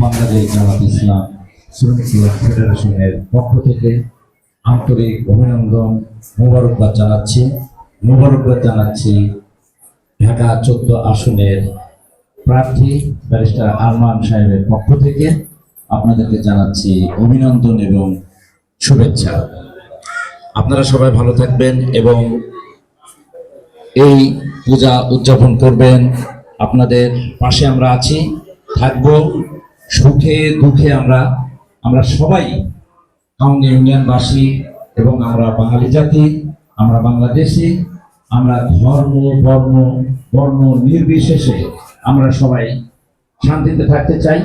বাংলাদেশ জামাত ইসলাম শ্রমিক ফেডারেশনের পক্ষ থেকে আন্তরিক অভিনন্দন মোবারকবাদ জানাচ্ছি। মোবারকবাদ জানাচ্ছি ঢাকা চোদ্দ আসনের প্রার্থী ব্যারিস্টার আরমান সাহেবের পক্ষ থেকে। আপনাদেরকে জানাচ্ছি অভিনন্দন এবং শুভেচ্ছা। আপনারা সবাই ভালো থাকবেন এবং এই পূজা উদযাপন করবেন। আপনাদের পাশে আমরা আছি। থাকব সুখে, দুঃখে আমরা আমরা সবাই কাউন্টি ইউনিয়নবাসী এবং আমরা বাঙালি জাতি, আমরা বাংলাদেশি, আমরা ধর্ম, বর্ণ বর্ণ নির্বিশেষে আমরা সবাই শান্তিতে থাকতে চাই,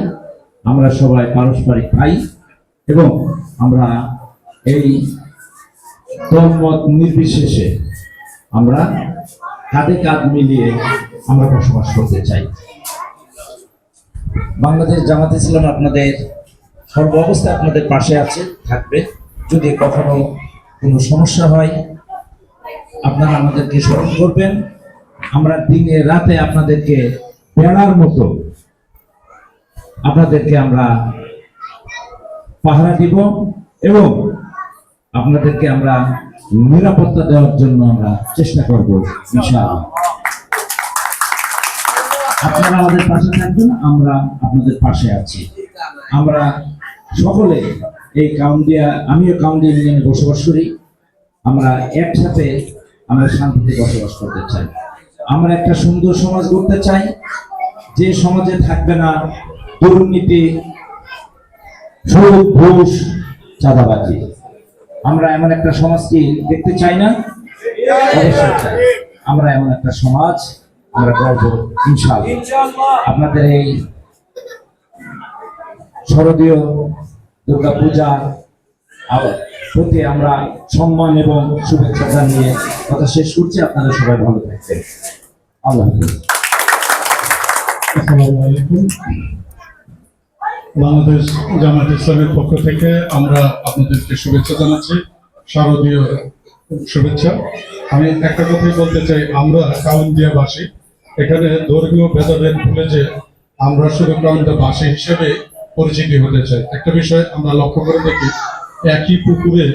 আমরা সবাই পারস্পরিক ভাই এবং আমরা এই দলমত নির্বিশেষে আমরা কাঁধে কাঁধ মিলিয়ে আমরা বসবাস করতে চাই। বাংলাদেশ জামাত ইসলাম আপনাদের সর্ব অবস্থায় আপনাদের পাশে আছে, থাকবে। যদি কখনো কোনো সমস্যা হয়, আপনারা আমাদেরকে স্মরণ করবেন। আমরা দিনে রাতে আপনাদেরকে বেড়ার মতো আপনাদেরকে আমরা পাহারা দিব এবং আপনাদেরকে আমরা নিরাপত্তা দেওয়ার জন্য আমরা চেষ্টা করব, ইনশাআল্লাহ। আপনারা আমাদের পাশে থাকবেন, আমরা আপনাদের পাশে আছি। আমরা সকলে এই কাউন্ডিয়া, আমিও কাউন্ডিয়া ইউনিয়নে বসবাস করি। আমরা একসাথে আমরা শান্তিতে বসবাস করতে চাই। আমরা একটা সুন্দর সমাজ গড়তে চাই। যে সমাজে থাকবে না দুর্নীতি, সুদ, ঘুষ, চাঁদাবাজি। আমরা এমন একটা সমাজকে দেখতে চাই না? অবশ্যই আমরা এমন একটা সমাজ আমরা গর্ব ইনশাআল্লাহ। আপনাদের এই শারদীয় দুর্গা পূজা প্রতি আমরা সম্মান এবং শুভেচ্ছা জানিয়ে কথা শেষ করছি। আপনারা সবাই ভালো থাকবেন। আল্লাহ বাংলাদেশ জামাত ইসলামের পক্ষ থেকে আমরা আপনাদেরকে শুভেচ্ছা জানাচ্ছি, শারদীয় শুভেচ্ছা। আমি একটা কথাই বলতে চাই, আমরা কাউন্দিয়াবাসী এখানে ধর্মীয় ভেদাভেদ ভুলে যে আমরা শুধু কাউন্দিয়াবাসী হিসেবে পরিচিতি হতে চাই। একটা বিষয় আমরা লক্ষ্য করে দেখি, একই পুকুরে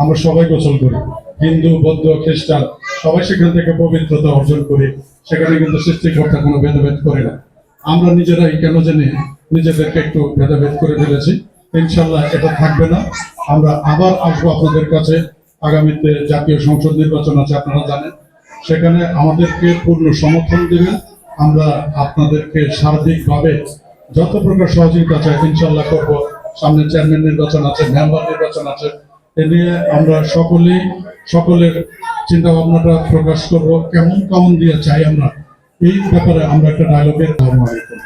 আমরা সবাই গোসল করি। হিন্দু, বৌদ্ধ, খ্রিস্টান, সবাই সেখান থেকে পবিত্রতা অর্জন করি, সেখানে কিন্তু সৃষ্টিকর্তা কোনো ভেদাভেদ করে না। আমরা নিজেরাই কেন জানি নিজেদেরকে একটু ভেদাভেদ করে ফেলেছি। ইনশাল্লাহ এটা থাকবে না। আমরা আবার আসব আপনাদের কাছে। আগামীতে জাতীয় সংসদ নির্বাচন আছে, আপনারা জানেন। সেখানে আমাদেরকে পূর্ণ সমর্থন দেবেন। আমরা আপনাদেরকে সার্বিকভাবে যত প্রকার সহযোগিতা চাই ইনশাল্লাহ করব। সামনে চেয়ারম্যান নির্বাচন আছে মেম্বার নির্বাচন আছে। এ নিয়ে আমরা সকলেই, সকলের চিন্তা ভাবনাটা প্রকাশ করব। কেমন কেমন দিয়ে চাই আমরা, এই ব্যাপারে আমরা একটা ডায়লগের ধর্ম আলাইকুম